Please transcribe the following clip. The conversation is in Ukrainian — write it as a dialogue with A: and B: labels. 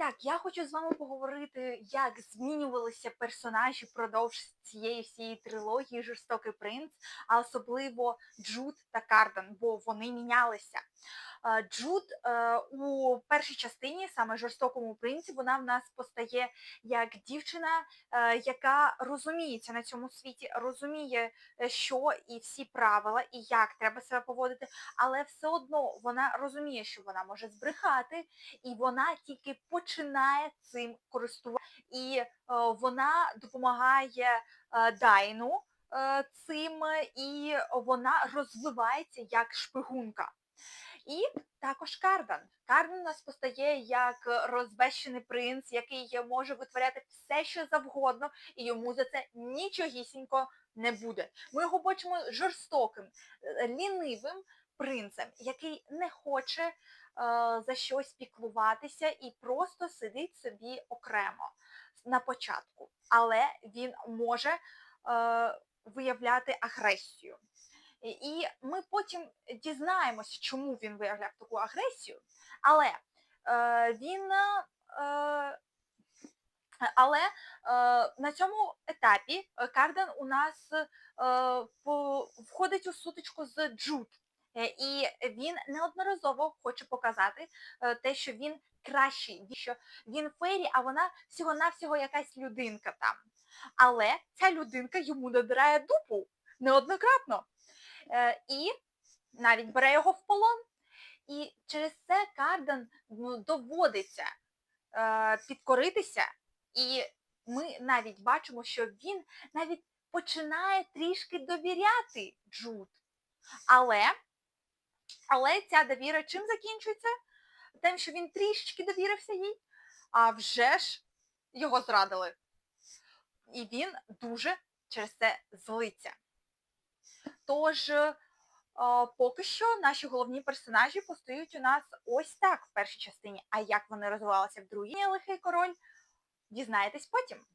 A: так, я хочу з вами поговорити, як змінювалися персонажі впродовж цієї всієї трилогії Жорстокий принц, а особливо Джуд та Кардан, бо вони мінялися. Е, Джуд е, у першій частині, саме жорстокому принці, вона в нас постає як дівчина, е, яка розуміється на цьому світі, розуміє, що і всі правила, і як треба себе поводити, але все одно вона розуміє, що вона може збрехати, і вона тільки починає цим користуватися. І е, вона допомагає е, Дайну е, цим, і вона розвивається як шпигунка. І також Кардан. Кардан у нас постає як розбещений принц, який може витворяти все, що завгодно, і йому за це нічогісінько не буде. Ми його бачимо жорстоким, лінивим принцем, який не хоче е, за щось піклуватися і просто сидить собі окремо на початку. Але він може е, виявляти агресію. І- ми потім дізнаємося, чому він виявляв таку агресію, але е, він. Е, але е, на цьому етапі Карден у нас е, по- входить у сутичку з Джуд. Е, І він неодноразово хоче показати е, те, що він кращий, що він фейрі, а вона всього-навсього якась людинка там. Але ця людинка йому надирає дупу неоднократно. Е, І навіть бере його в полон. І через це Карден ну, доводиться підкоритися, і ми навіть бачимо, що він навіть починає трішки довіряти Джуд. Але, але ця довіра чим закінчується? Тим, що він трішечки довірився їй, а вже ж його зрадили. І він дуже через це злиться. Тож, е, поки що наші головні персонажі постають у нас ось так в першій частині. А як вони розвивалися в другій лихий король, дізнаєтесь потім.